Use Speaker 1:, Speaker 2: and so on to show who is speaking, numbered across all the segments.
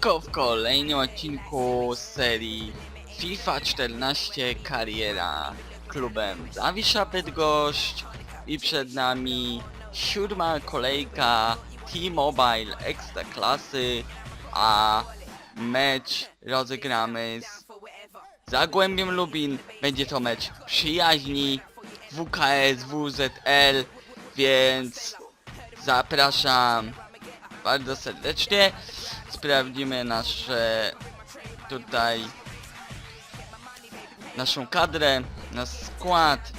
Speaker 1: Siemanko w kolejnym odcinku serii FIFA 14 Kariera klubem Zawisza Bydgoszcz i przed nami siódma kolejka T-Mobile Ekstraklasy, a mecz rozegramy z Zagłębiem Lubin. Będzie to mecz przyjaźni WKS WZL, więc zapraszam bardzo serdecznie. Sprawdzimy nasze tutaj naszą kadrę, nasz skład.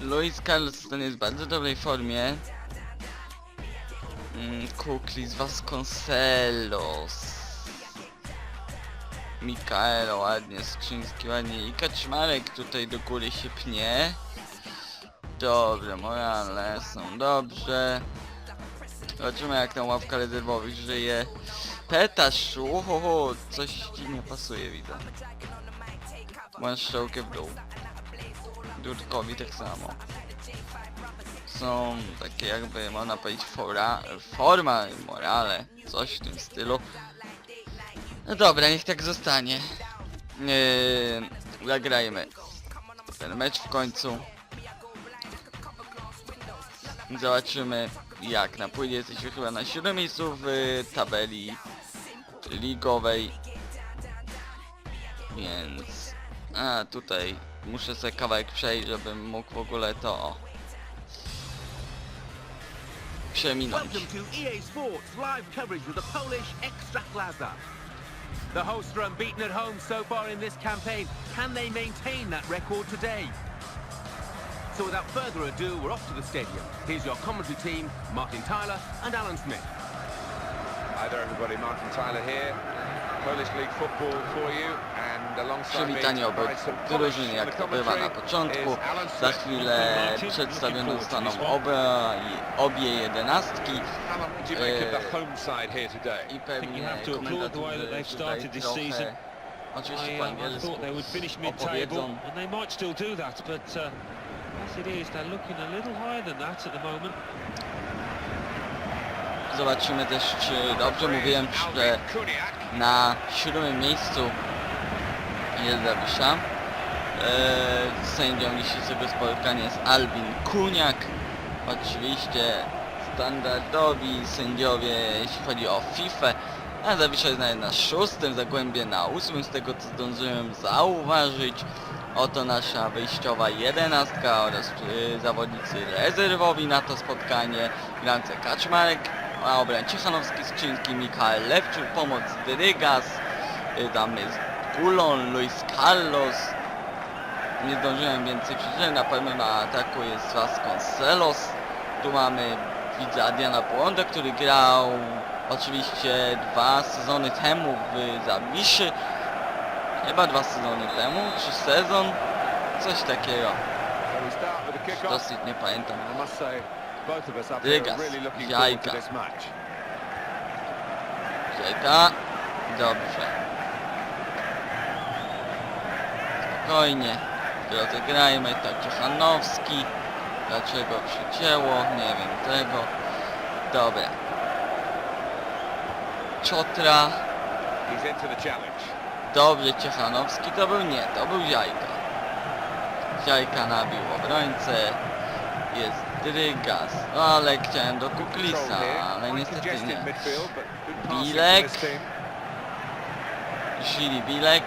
Speaker 1: Luis Carlston jest w bardzo dobrej formie. Mm, Kuklis Vasconcelos. Mikaelo ładnie, Skrzyński ładnie i Kaczmarek tutaj do góry się pnie. Dobrze, morale są dobrze. Zobaczymy jak tam ławka rezerwowych żyje. Petasz, uhoho, coś ci nie pasuje widzę. Masz strzałkę w dół. Durkowi tak samo. Są takie jakby można powiedzieć fora, forma, morale, coś w tym stylu. No dobra, niech tak zostanie. Yy, zagrajmy ten mecz w końcu. Zobaczymy jak na płynie jesteśmy chyba na 7 miejscu w tabeli ligowej. Więc... A tutaj muszę sobie kawałek przejść, żebym mógł w ogóle to przeminąć.
Speaker 2: Of the at home so far in this campaign. Can they maintain that record today? So without further ado, we're off to the stadium. Here's your commentary team, Martin Tyler and Alan Smith.
Speaker 3: Hi there everybody, Martin Tyler here. Polish League Football for you and alongside me
Speaker 1: Przywitanie obu drużyn jak to bywa na początku. Za
Speaker 3: Smith.
Speaker 1: chwilę przedstawione zostaną oba, obie jedenastki e, i pewnie
Speaker 4: have to applaud the way that they've
Speaker 1: komentatorzy
Speaker 4: started this
Speaker 1: tutaj
Speaker 4: season.
Speaker 1: trochę, oczywiście
Speaker 4: I,
Speaker 1: po
Speaker 4: uh, I
Speaker 1: angielsku, opowiedzą Zobaczymy też, czy dobrze mówiłem, że na siódmym miejscu jest Zawisza. Eee, sędzią dzisiejszego spotkania jest Albin Kuniak. Oczywiście standardowi sędziowie, jeśli chodzi o FIFA. A Zawisza jest na szóstym, Zagłębie na ósmym, z tego co zdążyłem zauważyć. Oto nasza wyjściowa jedenastka oraz y, zawodnicy rezerwowi na to spotkanie. Grance Kaczmarek, a obroń Ciechanowski, Skrzyński, Michał Lewczuk, pomoc Drygas, y, tam jest Gulon, Luis Carlos. Nie zdążyłem więcej przeczytać, na pewno na ataku jest Vasconcelos. Tu mamy, widzę Adriana Błądę, który grał oczywiście dwa sezony temu w Zawiszy. Chyba dwa sezony temu, czy sezon? Coś takiego. Dosyć nie pamiętam. Dygas, jajka. Czeka. Dobrze. Spokojnie. Rozegrajmy tak Ciechanowski. Dlaczego przycięło? Nie wiem tego. Dobra. Czotra.
Speaker 3: He's into the challenge.
Speaker 1: Dobrze Ciechanowski to był nie, to był Jajka. Jajka nabił obrońcę. Jest Drygas. No ale chciałem do Kuklisa, ale niestety nie. Bilek. Sili Bilek.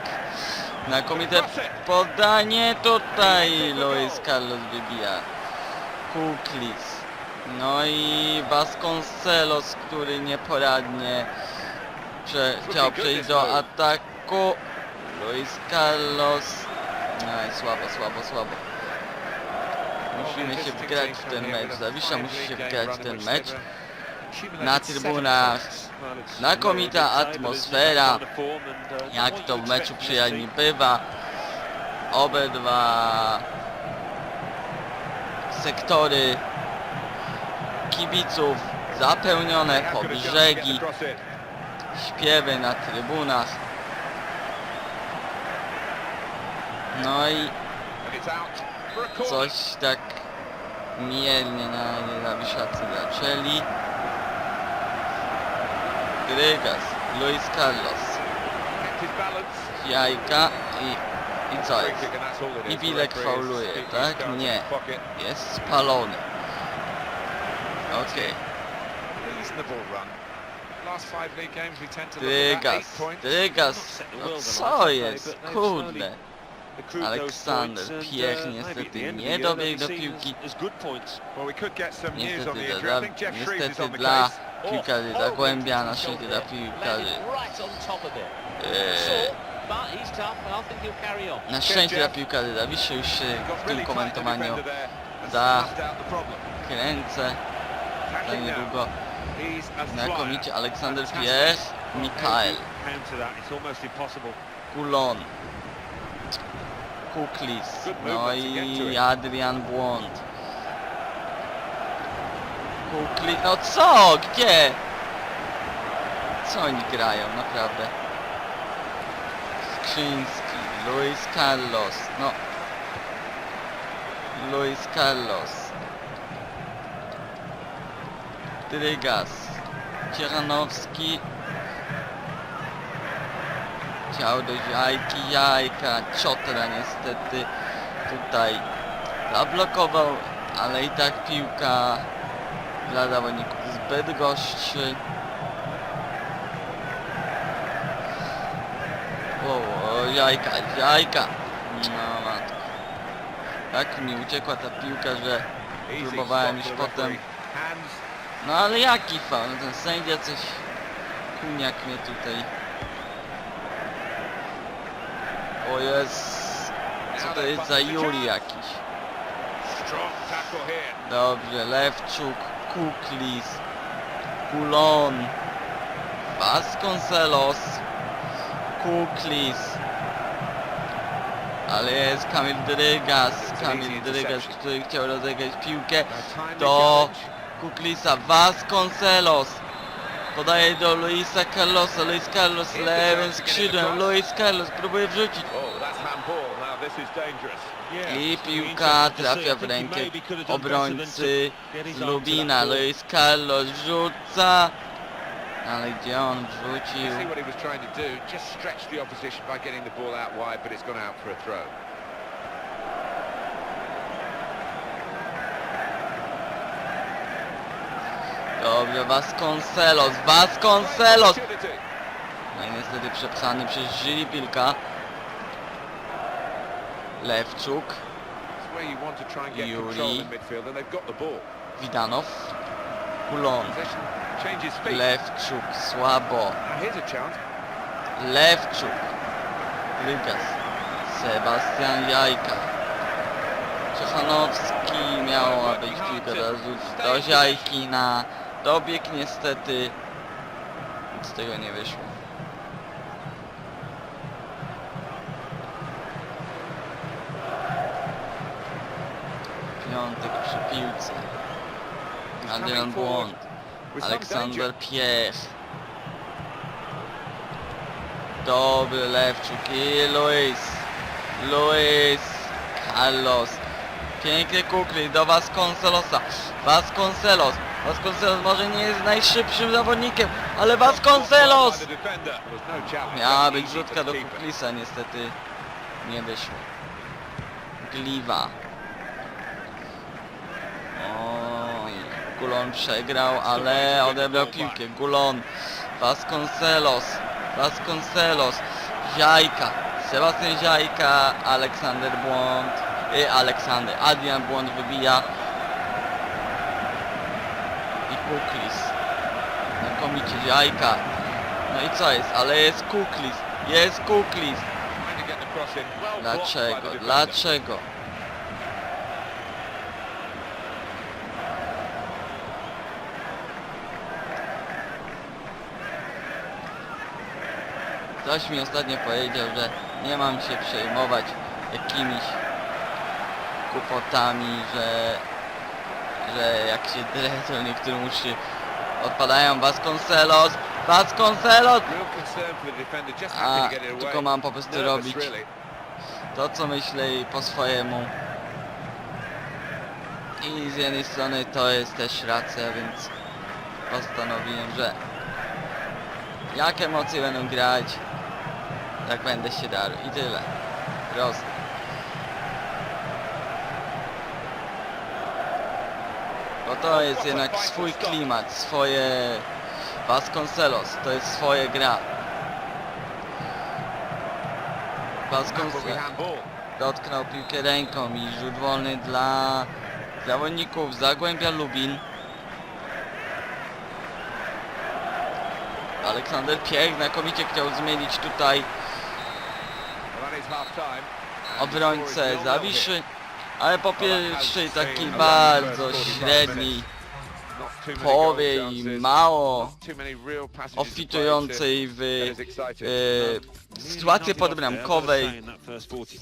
Speaker 1: Znakomite podanie tutaj Luis Carlos wybija. Kuklis. No i Vasconcelos, który nieporadnie prze chciał przejść do ataku. Luis Carlos. Aj, słabo, słabo, słabo. Musimy się wgrać w ten mecz. Zawisza musi się wgrać w ten mecz. Na trybunach znakomita atmosfera. Jak to w meczu przyjaźni bywa. Obydwa sektory kibiców zapełnione po brzegi, śpiewy na trybunach. No i coś tak mielnie na Zawiszacy zaczęli. Drygas, Luis Carlos, jajka i, i co jest? I
Speaker 3: is
Speaker 1: fauluje, tak? Nie. Jest spalony. Okej.
Speaker 3: That.
Speaker 1: Drygas. Drygas, no co jest? Kurde. Aleksander Piech
Speaker 4: uh,
Speaker 1: niestety nie dobiegł do piłki. Niestety dla,
Speaker 3: Shreves is
Speaker 1: niestety dla piłkarzy, dla Głębia, na szczęście dla piłkarzy. Eee, na szczęście dla piłkarzy Dawiszy już się
Speaker 3: Got
Speaker 1: w tym komentowaniu
Speaker 3: and
Speaker 1: za- niedługo. Znakomicie. Aleksander. Piech, Mikael. Kulon, Kuklis, no i Adrian Błąd. Kuklis, no co? Gdzie? Co oni grają, naprawdę? Skrzyński, Luis Carlos, no. Luis Carlos. Drygas, Cieranowski. Chciał do jajki, jajka, Ciotra niestety tutaj zablokował, ale i tak piłka dla zawodników zbyt goszczy. O, o, jajka, jajka. No matko. Tak mi uciekła ta piłka, że próbowałem już potem... No ale jaki faul? Ten sędzia coś... Kuniak mnie tutaj... O jest... Co to jest za Juli jakiś? Dobrze, Lewczuk, Kuklis, Kulon, Vasconcelos, Kuklis. Ale jest Kamil Drygas, Kamil Drygas, który chciał rozegrać piłkę do. Kuklisa, Vasconcelos. Podaje do Luisa Carlosa, Luis Carlos lewym skrzydłem, Luis Carlos próbuje wrzucić. I piłka trafia w rękę obrońcy z Lubina. Luis Carlos rzuca. Ale gdzie on wrzucił? Dobrze, Vasconcelos, Vasconcelos! No i niestety przepsany przez Żilipilka.
Speaker 3: The ball.
Speaker 1: Widanow, Kulon. Lewczuk, słabo. Lewczuk, Rygas, Sebastian Jajka, Czechanowski miała być kilka razy do Jajki na dobieg niestety nic z tego nie wyszło. Adrian
Speaker 3: danger.
Speaker 1: Aleksander Piech. Dobry Lewczuk i Luis. Luis Carlos. Pięknie kukli do Vasconcelosa. Vasconcelos. Vasconcelos może nie jest najszybszym zawodnikiem, ale Vasconcelos! Miała być rzutka do. Kuklisa, niestety nie wyszło. Gliwa. Gulon przegrał, ale odebrał piłkę. Gulon, Vasconcelos, Vasconcelos, Ziajka, Sebastian Ziajka, Aleksander Błąd, y, Aleksander, Adrian Błąd wybija i Kuklis. Znakomicie Ziajka. No i co jest? Ale jest Kuklis, jest Kuklis.
Speaker 3: Trying to get the cross in. Well blocked by
Speaker 1: Dlaczego?
Speaker 3: the defender.
Speaker 1: Dlaczego? Ktoś mi ostatnio powiedział, że nie mam się przejmować jakimiś kłopotami, że, że jak się drę, to niektórym uszy odpadają Vasconcelos, Vasconcelos! A, tylko mam po prostu robić to co myślę i po swojemu. I z jednej strony to jest też racja, więc postanowiłem, że Jak emocje będą grać, tak będę się darł i tyle. Proste. Bo to jest jednak swój klimat, swoje Vasconcelos, to jest swoje gra. Vasconcelos dotknął piłkę ręką i rzut wolny dla zawodników Zagłębia Lubin. Aleksander Piech znakomicie chciał zmienić tutaj obrońcę Zawiszy, ale po pierwszej takiej bardzo średniej połowie i mało obfitującej w e, sytuacji podbramkowej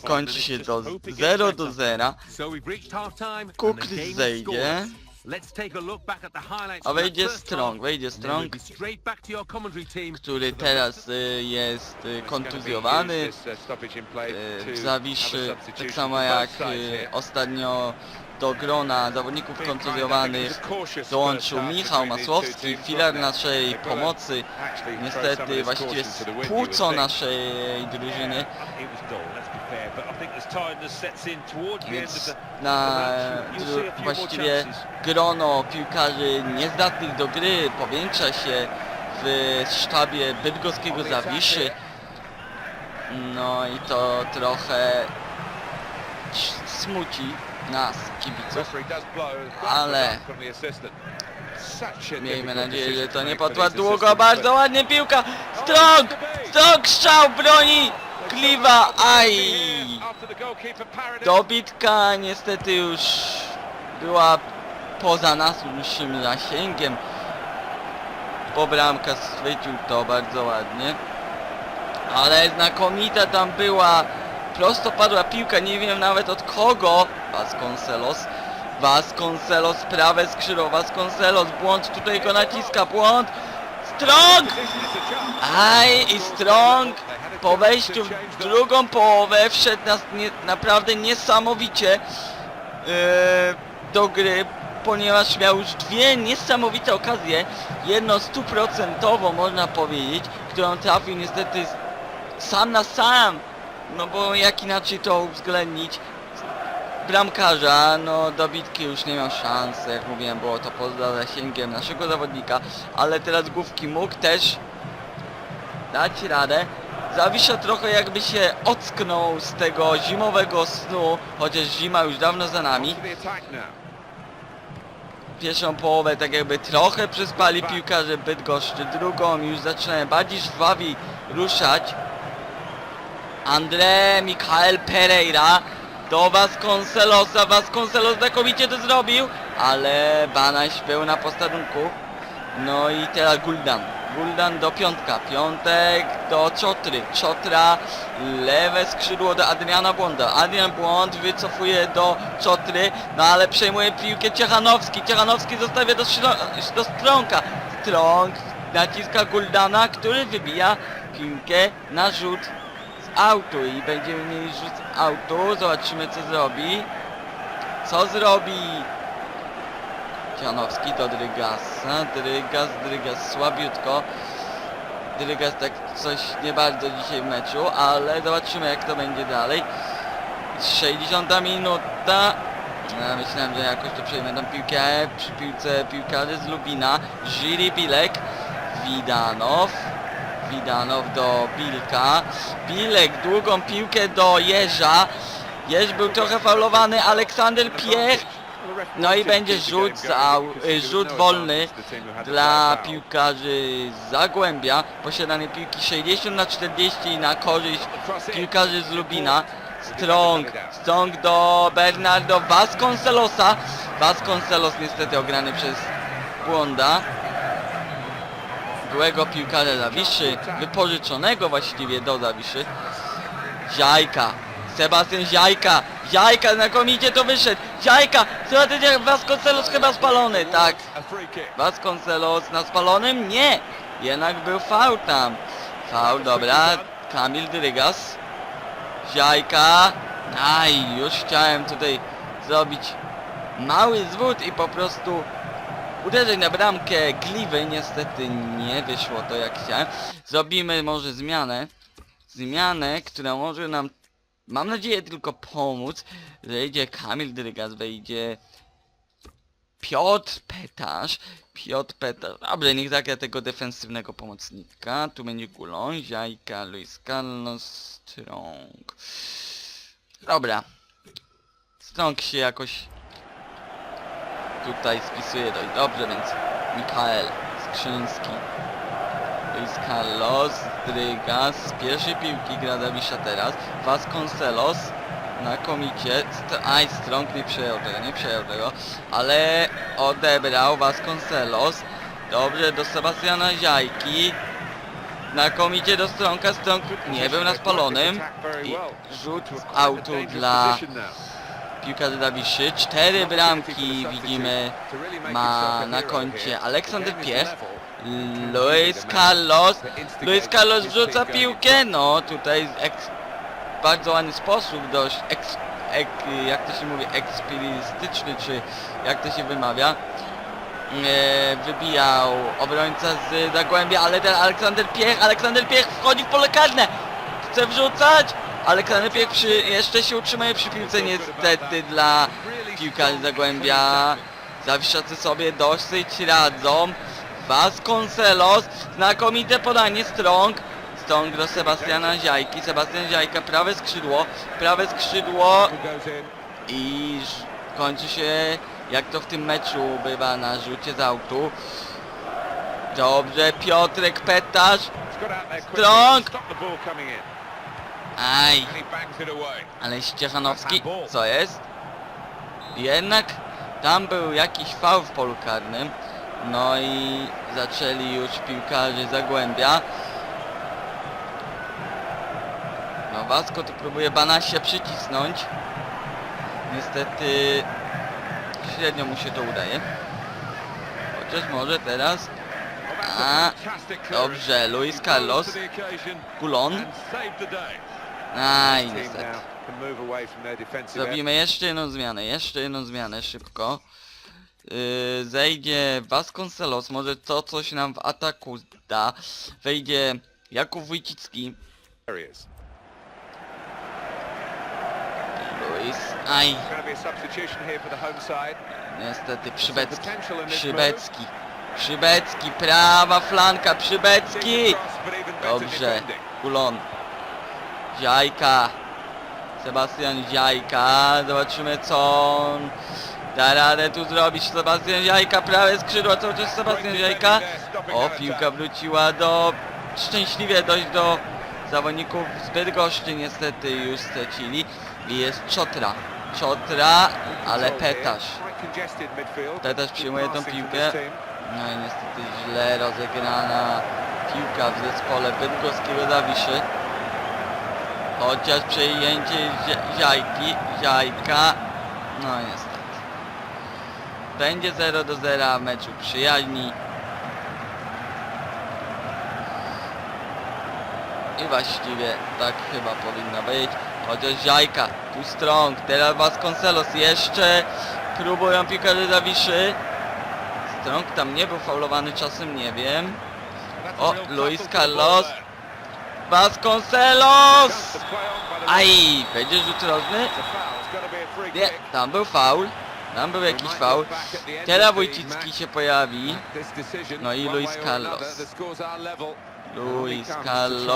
Speaker 1: kończy się do 0 do 0.
Speaker 2: So we've reached half time and the
Speaker 1: Cook
Speaker 2: game is
Speaker 1: zejdzie.
Speaker 2: Let's take a look back at the highlights
Speaker 1: a wejdzie Strong, wejdzie Strong,
Speaker 2: be straight back to your commentary team
Speaker 1: który teraz y, jest y, kontuzjowany.
Speaker 3: uh,
Speaker 1: w
Speaker 3: have
Speaker 1: Zawiszy, tak samo jak
Speaker 3: here.
Speaker 1: ostatnio do grona zawodników kontuzjowanych dołączył Michał Masłowski, filar naszej pomocy, niestety właściwie
Speaker 3: think.
Speaker 1: naszej drużyny, więc na właściwie grono piłkarzy niezdatnych do gry powiększa się w sztabie bydgoskiego Zawiszy. No i to trochę smuci nas, kibiców. Ale- Miejmy nadzieję, że to nie potrwa długo. Bardzo ładnie piłka. Strong! Strong strzał broni Kliwa. Aj! Dobitka niestety już była poza naszym zasięgiem. Po bramka schwycił to bardzo ładnie. Ale znakomita tam była prosto padła piłka, nie wiem nawet od kogo. Vasconcelos. Vasconcelos, prawe skrzydło, Vasconcelos, błąd, tutaj go naciska, błąd. Strong! Aj i Strong po wejściu w drugą połowę wszedł nas nie, naprawdę niesamowicie yy, do gry, ponieważ miał już dwie niesamowite okazje, jedno stuprocentowo można powiedzieć, którą trafił niestety sam na sam, no bo jak inaczej to uwzględnić, bramkarza, no do bitki już nie miał szans, jak mówiłem, było to poza zasięgiem naszego zawodnika, ale teraz główki mógł też dać radę. Zawisza trochę jakby się ocknął z tego zimowego snu, chociaż zima już dawno za nami. Pierwszą połowę tak jakby trochę przespali piłkarze Bydgoszczy, drugą już zaczynają bardziej żwawi ruszać. André Michael Pereira do Vasconcelosa, Vasconcelos znakomicie to zrobił, ale Banaś był na posterunku. No i teraz Guldan. Guldan do piątka, piątek do Czotry, Czotra, lewe skrzydło do Adriana Błąda. Adrian Błąd wycofuje do Czotry, no ale przejmuje piłkę Ciechanowski. Ciechanowski zostawia do, do Stronka. Strong naciska Guldana, który wybija piłkę na rzut autu i będziemy mieli rzut autu. Zobaczymy co zrobi. Co zrobi? Cianowski do Drygasa, Drygas, Drygas słabiutko. Drygas tak coś nie bardzo dzisiaj w meczu, ale zobaczymy jak to będzie dalej. 60 minuta. Ja myślałem, że jakoś to przejmę tą piłkę przy piłce piłkarzy z Lubina. Żyri Bilek, Widanow. Widanow do Bilka. Bilek długą piłkę do Jeża. Jeż był trochę faulowany, Aleksander Piech no i będzie rzut, za, y, rzut wolny dla piłkarzy z Zagłębia. Posiadanie piłki 60 na 40 na korzyść piłkarzy z Lubina. Strong, Strong do Bernardo Vasconcelosa. Vasconcelos niestety ograny przez Błąda. Byłego piłkarza Zawiszy, wypożyczonego właściwie do Zawiszy. Ziajka, Sebastian Ziajka, Ziajka znakomicie to wyszedł, Ziajka, Sebastian Vasconcelos chyba spalony, tak. Vasconcelos na spalonym? Nie! Jednak był faul tam. Faul, dobra. Kamil Drygas. Ziajka. Aj, już chciałem tutaj zrobić mały zwód i po prostu uderzeń na bramkę Gliwy. Niestety nie wyszło to jak chciałem. Zrobimy może zmianę. Zmianę, która może nam, mam nadzieję, tylko pomóc. Wejdzie Kamil Drygas, wejdzie Piotr Petarz. Piotr Petarz. Dobrze, niech zagra tego defensywnego pomocnika. Tu będzie Gulon, Ziajka, Luis Carlos, Strong. Dobra. Strong się jakoś tutaj spisuje dość dobrze, więc Mikael Skrzyński. Luis Carlos, Drygas, z pierwszej piłki gra Dawisza teraz. Vasconcelos, znakomicie. St Aj, Strong nie przejął tego, nie przejął tego, ale odebrał Vasconcelos. Dobrze, do Sebastiana Ziajki. Znakomicie do Stronka, Strong nie był na spalonym. I rzut autu dla piłkarza Dawiszy. Cztery bramki widzimy ma na koncie Aleksander Piech. Luis Carlos. Luis Carlos wrzuca piłkę. No tutaj w bardzo ładny sposób, dość eks, ek, jak to się mówi, ekspirystyczny, czy jak to się wymawia. E, wybijał obrońca z Zagłębia, ale ten Aleksander Piech, Aleksander Piech wchodzi w pole karne. Chce wrzucać. Aleksander Piech przy, jeszcze się utrzymuje przy piłce niestety dla piłkarzy Zagłębia. Zawiszacy sobie dosyć radzą. Vasconcelos, znakomite podanie Strong. Strong do Sebastiana Ziajki. Sebastian Ziajka, prawe skrzydło, prawe skrzydło i kończy się jak to w tym meczu bywa na rzucie z autu. Dobrze, Piotrek Petarz. Strong. Aj, ale Ściechanowski, co jest? Jednak tam był jakiś faul w polu karnym. No i zaczęli już piłkarze Zagłębia. No Wasko tu próbuje Banasia przycisnąć. Niestety średnio mu się to udaje. Chociaż może teraz. A, dobrze, Luis Carlos. Kulon. Aj, niestety. Zrobimy jeszcze jedną zmianę, jeszcze jedną zmianę szybko. Yy, zejdzie Vasconcelos, może to coś nam w ataku da. Wejdzie Jakub Wójcicki. Luis. Aj, niestety Przybecki. Przybecki. Przybecki, prawa flanka, Przybecki! Dobrze, Kulon. Ziajka. Sebastian Ziajka. Zobaczymy co on da radę tu zrobić. Sebastian Ziajka, prawe skrzydło, cały czas Sebastian Ziajka. O, piłka wróciła do... Szczęśliwie dość do zawodników z Bydgoszczy niestety już stracili. I jest Czotra. Czotra, ale Petarz. Petarz przyjmuje tą piłkę. No i niestety źle rozegrana piłka w zespole bydgoskiego Zawiszy. Chociaż przejęcie Zi- Ziajki, Ziajka, no niestety. Będzie 0 do 0 w meczu przyjaźni. I właściwie tak chyba powinno być. Chociaż Ziajka, tu Strong, teraz Vasconcelos jeszcze próbują piłkarze Zawiszy. Strong tam nie był faulowany czasem, nie wiem. O, Luis Carlos. Vasconcelos! Aj, będzie rzut rożny? Nie, tam był faul. Tam był jakiś faul. Teraz Wójcicki się pojawi. No i Luis Carlos. Luis Carlos!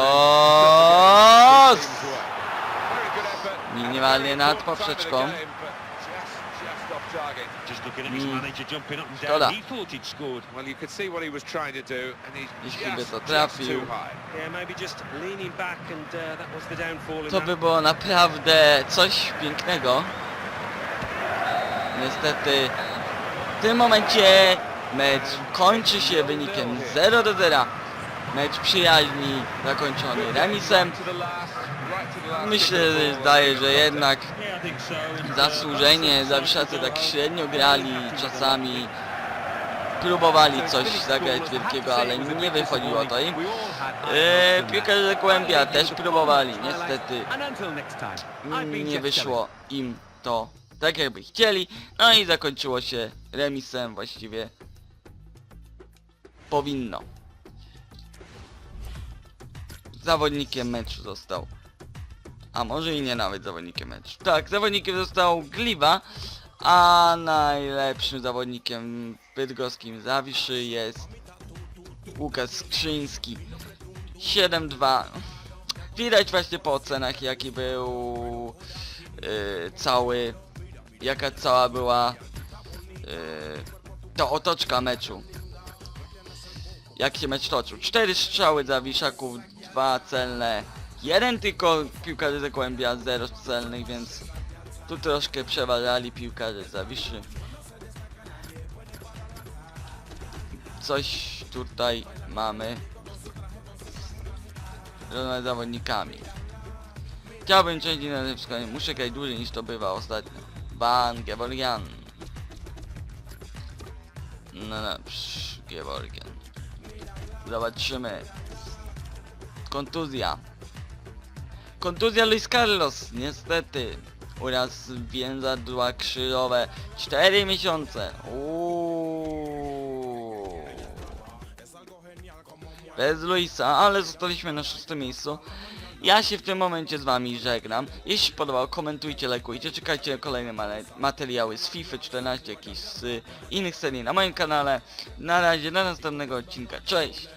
Speaker 1: Minimalnie nad poprzeczką. Szkoda.
Speaker 4: down. He thought he'd scored.
Speaker 3: Well, you could see what he was trying to do, and he's
Speaker 1: Jeśli by
Speaker 3: just,
Speaker 1: to trafił.
Speaker 3: too high.
Speaker 5: Yeah, maybe just leaning back and uh, that was the downfall in
Speaker 1: To by było naprawdę coś pięknego. Niestety w tym momencie mecz kończy się wynikiem 0 do 0. Mecz przyjaźni zakończony remisem. Myślę, że zdaje, że jednak Zasłużenie Zawiszacy tak średnio grali czasami. Próbowali coś zagrać wielkiego, ale nie wychodziło to im. Eee, piłkarze Zagłębia też próbowali, niestety nie wyszło im to tak jakby chcieli. No i zakończyło się remisem właściwie powinno. Zawodnikiem meczu został. A może i nie nawet zawodnikiem meczu. Tak, zawodnikiem został Gliwa, a najlepszym zawodnikiem bydgoskim Zawiszy jest Łukasz Skrzyński. 7-2. Widać właśnie po ocenach jaki był yy, cały, jaka cała była yy, to otoczka meczu. Jak się mecz toczył. Cztery strzały Zawiszaków, dwa celne. Jeden tylko piłkarze z Kłębia, zero celnych, więc tu troszkę przeważali piłkarze Zawiszy. Coś tutaj mamy z zawodnikami. Chciałbym częściej na wskazać, muszę grać dłużej niż to bywa ostatnio. Ban Gevorgian. No dobrze, Gevorgian. Zobaczymy. Kontuzja. Kontuzja Luis Carlos, niestety. Uraz więzadła krzyżowe. 4 miesiące. Uuuu. Bez Luisa, ale zostaliśmy na szóstym miejscu. Ja się w tym momencie z wami żegnam. Jeśli się podobało, komentujcie, lajkujcie, czekajcie na kolejne ma materiały z FIFA 14, jakichś z innych serii na moim kanale. Na razie, do następnego odcinka. Cześć!